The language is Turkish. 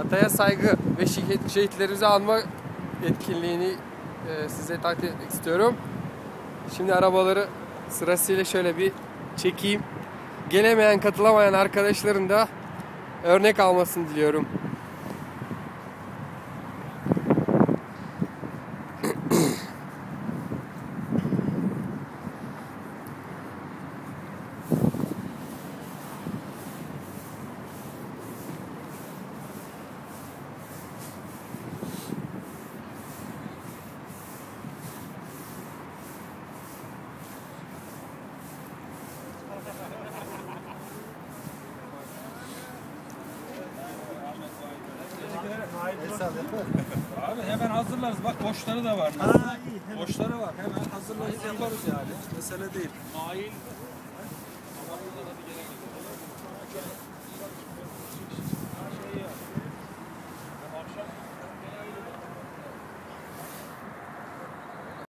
Ataya saygı ve şehit, şehitlerimizi anma etkinliğini e, size takdim etmek istiyorum. Şimdi arabaları sırasıyla şöyle bir çekeyim. Gelemeyen, katılamayan arkadaşların da örnek almasını diliyorum. Abi hemen hazırlarız. Bak boşları da var. Ha, iyi, boşları var. Hemen hazırlarız yaparız yani. Mesele değil. Nail